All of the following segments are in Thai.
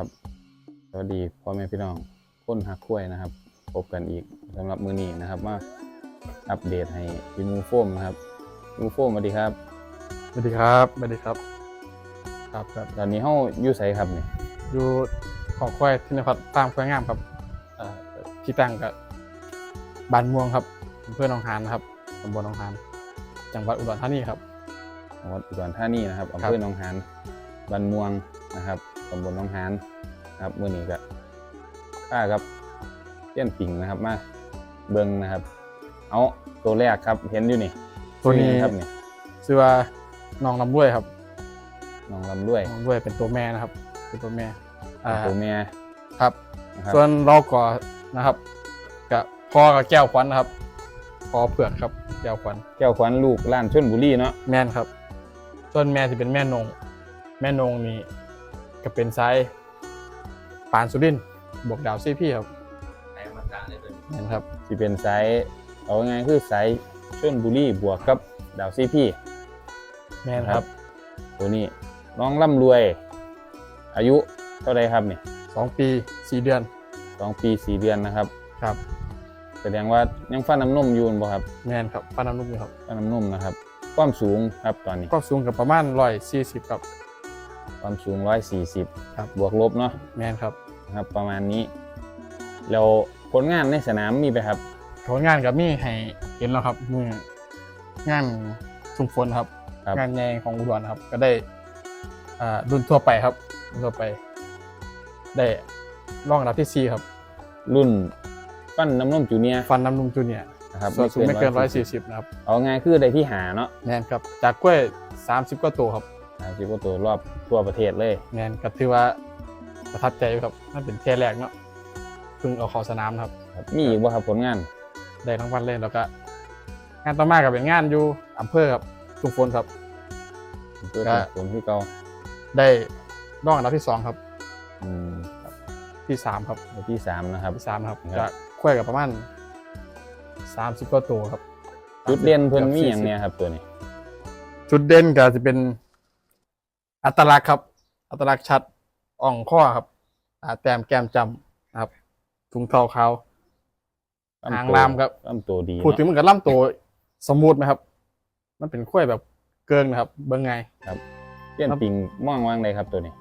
ครับ สวัสดีพ่อแม่พี่น้องคนหักกล้วยนะครับ พบกันอีกสำหรับมือนี้นะครับ มาอัปเดตให้พี่มูโฟมนะครับมูโฟมสวัสดีครับสวัสดีครับสวัสดีครับ ครับครับตอนนี้เฮาอยู่ไสครับนี่อยู่ของควายที่นครฟาร์มควายงามครับเอ่อที่ตั้งกับบ้านม่วงครับอำเภอหนองหานนะครับตำบลหนองหานจังหวัดอุดรธานีครับจังหวัดอุดรธานีนะครับอำครัเภอบหนองหานบ้านม่วงนะครับตำบลหนองหานนะ ครับมื้อนี้ก็ข้าครับเลี้ยนปิ่งนะครับมาเบิ่งนะครับ เอาตัวแรกครับเห็นอยู่นี่ตัวนี้ชื่อหยังครับนี่ชื่อว่าน้องลำด้วยครับน้องลำด้วยน้องลำด้วยเป็นตัวแม่นะครับ เป็นตัวแม่อ่าตัวเมียครับนะครับส่วนเราก่อนะครับกับพ่อกับแก้วขวัญนะครับพ่อเผือกครับแก้วขวัญแก้วขวัญลูกล้านชนบุรีเนาะแม่นครับส่วนแม่ที่เป็นแม่นง แม่นงนี่ก็เป็นไซส์ ปานสุรินทร์บวกดาวซีพี่ครับไอ้มาตราเลยเป็นแม่นครับที่เป็นไซส์เอาง่ายๆคือไซส์ชนบุรีบวกกับดาวซีพี่แม่นครับ ตัวนี้น้องร่ำรวย อายุเท่าไรครับนี่สองปีสี่เดือนสองปีสี่เดือนนะครับ ครับ แสดงว่ายังฟันน้ำนมอยู่บ่ครับแม่นครับป้าน้ำนุ่มอยู่ครับฟันน้ำนมนะครับ ความสูงครับตอนนี้ก็สูงกับประมาณร้อยสี่สิบครับความสูงร้อยสี่สิบครับบวกลบเนาะแม่นครับนะ ครับ ประมาณนี้ แล้วผลงานในสนามมีไปครับ ผลงานกับมี่ให้เห็นแล้วครับมืองานชุมฝนครับ ครับ งานใหญ่ของอุดรครับ ก็ได้อ่ารุ่นทั่วไปครับรุ่นทั่วไป ได้รองอันดับที่สี่ครับ รุ่นฟันน้ำนมจูเนียร์ฟันน้ำนุ่มจูเนียร์นะครับส่วนสูงไม่เกินร้อย140สี่สิบนะครับเอาง่ายคือได้ที่หาเนาะแมนครับจากกล้วยสามสิบกว่าตัวครับ สามสิบกว่าตัวรอบทั่วประเทศเลย แมนก็ถือว่า ประทับใจอยู่ครับนั่นเป็นเทยแรกเนาะเพิ่งเอาเข้าสนามนะครับครับมีอีกว่าครับผลงานได้ทั้งวันเลยแล้วก็ งานต่อมากับเป็นงานอยู่อำเภอครับชุมฝนครับ เพื่อก็ผลที่เก่าได้รองอันดับที่สองครับ อืมครับที่สามครับตัวที่สามนะครับ ที่สามครับครับ จะคุยกับประมาณสามสิบกว่าตัวครับจุดเด่นเพิ่นมีกืบอย่าง40เนี้ยครับตัวนี้ จุดเด่นก็จะเป็นอัตลักษณ์ครับ อัตลักษณ์ชัด อ่องข้อครับ อ่าแต้มแก้มจำนะครับถุงเท้าขาวหางลามครับลำตัวดีพูดถึงเนาะมันกับล่ำตัวสมูทไหมครับ มันเป็นข้วยแบบเกินนะครับ เบิ้งไงเลี่ยนปิงม่องว่างเลยครับตัวนี้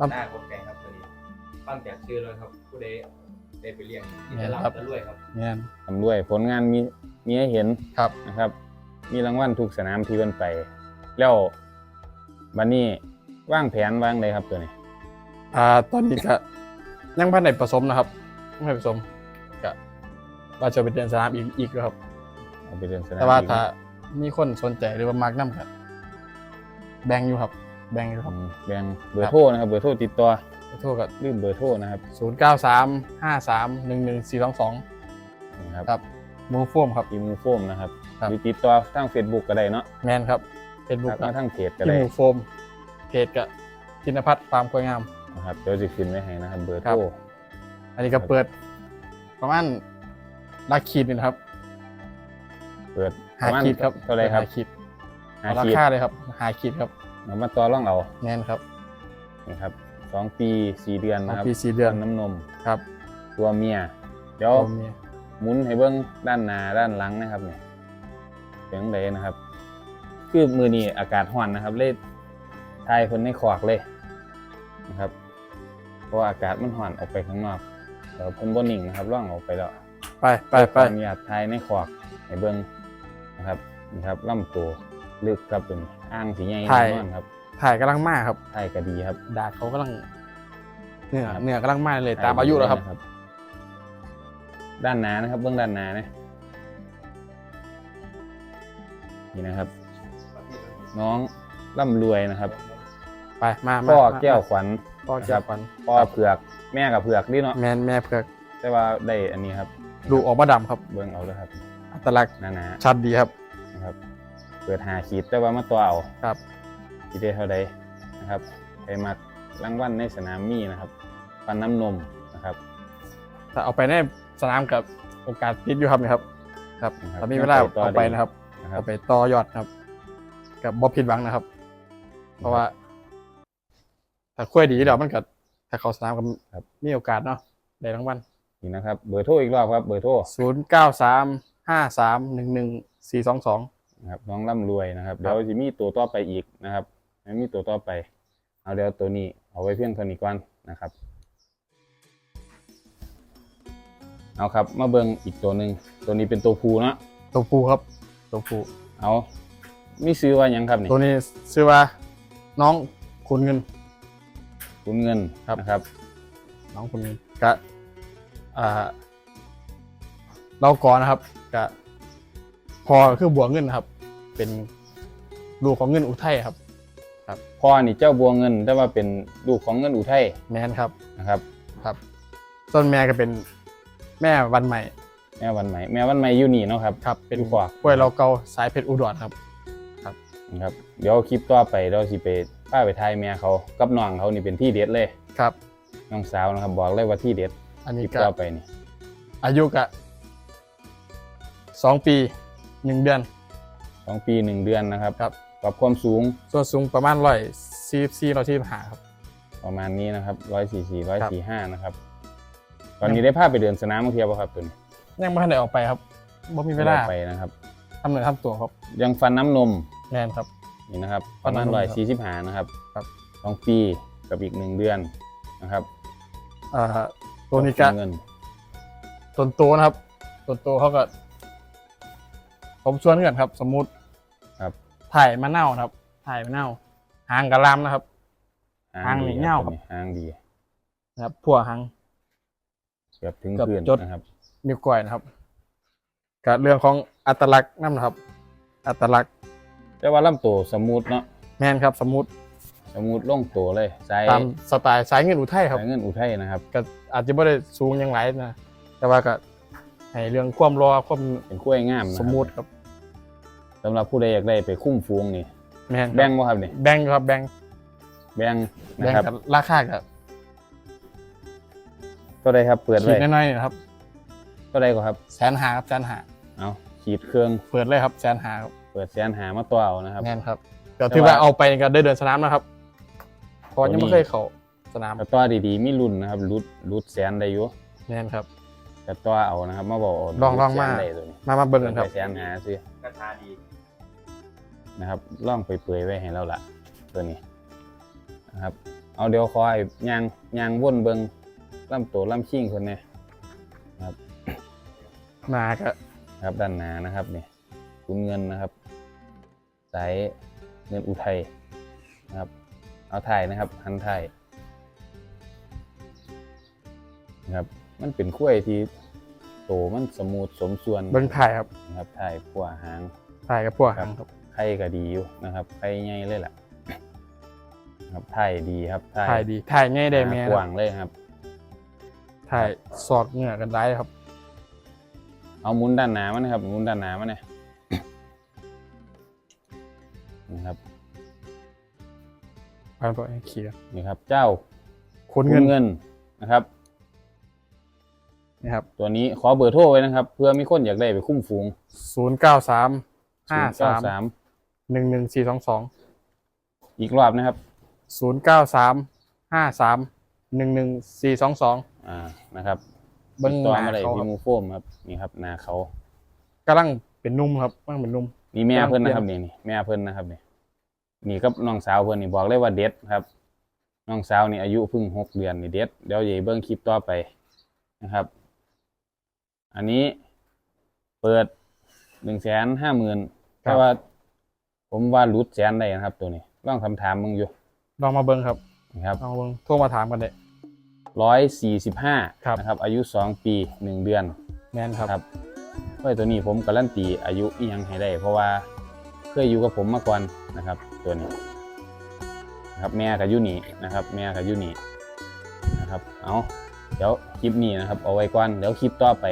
ล่ำหน้าคนแก่ครับตัวนี้ฟังจากชื่อเลยครับ ผู้ใดได้ไปเรียนที่เนี่จะยรับครับจะรวยครับเนี่ยทำด้วยผลงานมีมีให้เห็นครับนะครับ มีรางวัลทุกสนามที่เพิ่นไป แล้วบันนี้ ว่างแผนว่างเลยครับตัวนี้ อ่า ตอนนี้ก็ยังพันในผสมนะครับยังไม่ผสมก็ว่าจะไปเดินสนามอีกอีกครับ เอาไปเดินสนามแต่ว่าอีกถ้ามีคนสนใจหรือว่ามักน้ำกับแบ่งอยู่ครับ แบ่งอยู่คอืรับมแบ่งเบอร์โทรนะครับ เบอร์โทรติดต่อขอโทษกับลืมเบอร์โทรนะครับศูนย์เก้าสามห้าสามหนึ่งหนึ่งสี่สองสองนี่ครับครับมูฟมครับอีมูโฟมนะครับครับ หรือติดต่อทาง Facebook ก็ได้เนาะแมนครับเฟซบุ๊ทักกมาทางเพจก็ที่ได้มูโฟมเพ จกับธินพัฒน์ฟาร์มควายงาม นะครับเดี๋ยวจะขึ้นไว้ให้นะครับ เบอร์ครัโทบรอันนี้ก็เปิดประมาณลักขีดนี่นะครับเปิดปหาระมาณขีดครับเท่าไหรครับหาขีดหาเอาราขีดคาเลยครับหาขีดครับเอามาต่อร่องเอาแมนครับนี่ครับสองปีสี่เดือนสองนะครับปีสี่เดือนน้ำนม ครับตัวเมีย เดี๋ยวตัวเมียหมุนให้เบิ้งด้านหน้าด้านหลังนะครับเนี่ยเสียงใดนะครับ คือมือนี้อากาศร้อนนะครับ เลย ทายคนในขวากเลยนะครับ เพราะว่าอากาศมันร้อนออกไปข้างนอกเดี๋ยวเพิ่นบ่นิ่งนะครับร่องออกไปแล้วไปไปไปขออนุญาตทายในขวากให้เบิ้งนะครับนี่ครับลำตัวลึกครับเป็นอ่างสีใหญ่แน่นอนครับถ่ายกำลังมาครับทายก็ดีครับ ดาดเขากำลังเนื้อครับเนื้อกำลังมาเลยตามอายุแล้วครับ ด้านหน้านะครับ เบื้องด้านหน้านะนี่นะครับ น้องร่ำรวยนะครับ ไปมามาพ่อมาแก้วขวัญพ่อแก้วขวัญพ่อเผือกแม่กับเผือกนี่เนาะแมนแม่เผือกแต่ว่าได้อันนี้ครับดูออกมาดำครับเบื้องเอาเลยครับ อัตลักษณ์หนาชัดดีครับๆนะครับ เปิดหาขีดแต่ว่ามาตัวเอาครับขีดได้เท่าใดนะครับไปมากรางวัลในสนามมีนะครับปันน้ำนมนะครับ ถ้าเอาไปในสนามกับโอกาสติดอยู่ครับนะครับ ครับนะครับถ้ามีเวลายังไปต่อเอาไปได้นะครับนะครัเอาบไปต่อยอดนะครับ กับบอผิดหวังนะครับ เพราะว่า ถ้าคุยดีเดี๋ยวมันก็ถ้าเขาสนามก็ครับ มีโอกาสเนาะได้รางวัลนี่นะครับ เบอร์โทรอีกรอบครับ เบอร์โทรศูนย์เก้าสามห้าสามหนึ่งหนึ่งสี่สองสอง นะครับน้องร่ำรวยนะครับ เดี๋ยวจะมีตัวต่อไปอีกนะครับไม่มีตัวต่อไป เอาเดี๋ยวตัวนี้เอาไว้เพียงเท่านี้ก่อนนะครับ เอาครับ มาเบิ่งอีกตัวหนึ่งตัวนี้เป็นตัวผู้เนาะตัวปูครับ ตัวปูเอามีซื้อว่าหยังครับนี่ตัวนี้ชื่อว่าน้องขุนเงิน คุณเงินครับ นะครับ น้องขุนเงินกะอ่าเราก่อนนะครับกะพอคือบวกเงินนะครับ เป็นลูกของเงินอุทัยครับพ่อนี่เจ้าบัวเงินแต่ว่าเป็นลูกของเงินอุทัยแมนครับนะครับ ครับส่วนแม่ก็เป็นแม่วันใหม่ แม่วันใหม่ แม่วันใหม่อยู่นี่เนาะครับครับ เป็นอยู่ขวากล้วยเราเกาสายเพชรอุดรครับ นะครับ เดี๋ยวคลิปต่อไปเราสิไปป้าไปทายแม่เขากับน้องเขานี่เป็นที่เด็ดเลยครับ น้องสาวนะครับบอกเลยว่าที่เด็ดอันคนี้ลิปก็ต่อไปนี่อายุกะสองปีหนึ่งเดือน สองปีหนึ่งเดือนนะครับครับกับความสูงส่วนสูงประมาณร้อยสี่สี่ร้อยที่หาครับ ประมาณนี้นะครับร้อยสี่สี่ร้อยสี่ห้านะครับ ตอนนี้ได้พาไปเดินสนามบางเทียวป่ะครับตัวนี้ยังไม่ทันได้ออกไปครับบ่มีเวลาไปนะครับทำเนื้อทำตัวครับ ยังฟันน้ำนม แมนครับ นี่นะครับฟัประนมาณน้ำนมร้อยครับสี่สิบห้านะครับครับ สองปีกับอีกหนึ่งเดือนนะครับอ่าตัวนี้ก็เงินต้นโตนะครับต้นโตเขาก็ผมชวนกันครับ สมมุติครับถ่ายมะนาวนะครับ ถ่ายมะนาวหางกระลำนะครับ หางนี่ดีเง่าครับหางดีนะครับพัวหางเกือบถึงเกือบพื้นจดนะครับนิ้วก้อยนะครับกับเรื่องของอัตลักษณ์นั่นนะครับ อัตลักษณ์ แต่ว่าลำตัวสมูทเนาะแมนครับสมมุติสมูทล่องตัวเลยสายตามสไตล์สายเงินอุทัยครับ สายเงินอุทัยนะครับ ก็อาจจะไม่ได้สูงอยังไรนะ แต่ว่าก็ให้เรื่องความรอความเป็นกล้วยงามนะครับสมมุติครับสำหรับผู้ใดอยากได้ไปคุ้มฟูงนี่ แม่นแบ่งบ่ครับนี่แบงค์ครับแบงค์แบ่งแบนะงครับค์กับราคากับตัวใดครับเปิดขีไว้ดน้อยๆนะครับตัวใดก็ครับ แสนหาครับแสนหาเอาขีดเครื่องเปิดเลยครับแสนหาครับเปิดแสนหามาตัวเอานะครับ แม่นครับก็แต่ถือว่าว่าเอาไปก็ได้เดินสนามนะครับเพราะยังตัวนี้ไม่เคยเข้าสนามแต่ตัวดีๆมีรุ่นนะครับรุดรุดแสนได้อยู่แม่นครับแต่ตัวเอานะครับ มาบอกลองลองมารุดแสนได้ตัวนี้มามาเบิ่งกันครับไปแสนหาซื้อกระทาดีนะครับล่องไปเปื่อยไว้ให้เราละตัวนี้นะครับ เอาเดี๋ยวขอให้ยางยางว่นเบิงล่ำตัวล่ำชิ่งคนเนี้มาก็นะครับด้านหน้านะครับนี่คุณเงินนะครับ สายเงินอุทัยนะครับ เอาถ่ายนะครับหันถ่ายนะครับมันเป็นขั้วยที่โตมันสมูทสมส่วนเบิ่งถ่ายครับนะครับถ่ายพัวหางถ่ายกับพวกหางครับไข่ก็ดีอยู่นะครับไข่ใหญ่เลยล่ะนะครับถ่ายดีครับถ่ายถ่ายดีถ่ายง่ายได้แม่หคกรับว้างเลยครับถ่ายสอดเหงื่อกันได้ครับ เอาหมุนด้านหน้ามันนะครับหมุนด้านหน้ามันเนี่ย นะครับวางตัวให้เคลียร์นี่ครับ เจ้าคุณคุเงิณนเงินนะครับนะครับ ตัวนี้ขอเบอร์โทรไว้นะครับ เพื่อมีคนอยากได้ไปคุ้มฟูงศูนย์เก้าสามห้าสามสามหนึ่งหนึ่งสี่สองสองอีกรอบนะครับศูนย์เก้าสามห้าสามหนึ่งหนึ่งสี่สองสองอ่านะครับเบิ้งติดหต่อน้ามาได้เขาคที่รับมูโฟมครับนี่ครับหนาเขากำลังเป็นนุ่มครับกำลังเป็นนุ่ม นี่แม่เพิ่นนะครับกำลังเปลี่นี่ยนนี่แม่เพิ่นนะครับนี่นี่กับน้องสาวเพิ่นนี่บอกเลยว่าเด็ดครับ น้องสาวนี่อายุเพิ่งหกเดือนนี่เด็ดเดี๋ยวอย่าเบิ่งคลิปต่อไปนะครับ อันนี้เปิดหนึ่งแสนห้าหมื่นแต่ว่า ผมว่ารุดแสนได้นะครับ ตัวนี้ลองคำถามมึงอยู่ลองมาเบิ้งครับนะครับลองมาเบิ้งโทรมาถามกันได้ร้อยสี่สิบห้าครับนะครับ อายุสองปีหนึ่งเดือนแมนครับ เพื่อตัวนี้ผมการันตีอายุอียังให้ได้ เพราะว่าเคยอยู่กับผมมาก่อนนะครับ ตัวนี้นะครับแม่กับยุนี่นะครับ แม่กับยุนี่นะครับเอาเดี๋ยวคลิปนี้นะครับ เอาไว้ก่อนเดี๋ยวคลิปต่อไป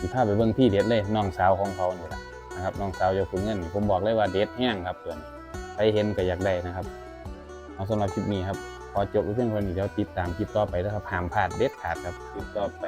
สิพาพไปเบิ่งที่เด็ดเลยน้องสาวของเขาเนี่แหละนะครับน้องสาวเจ้าขุนเงินผมบอกเลยว่าเด็ดแห้งครับตัวนี้ใครเห็นก็อยากได้นะครับเอาสำหรับคลิปนี้ครับพอจบเรื่องคนนี้เดี๋ยวติดตามคลิปต่อไปนะครับห้ามพลาดเด็ดขาดครับคลิปต่อไป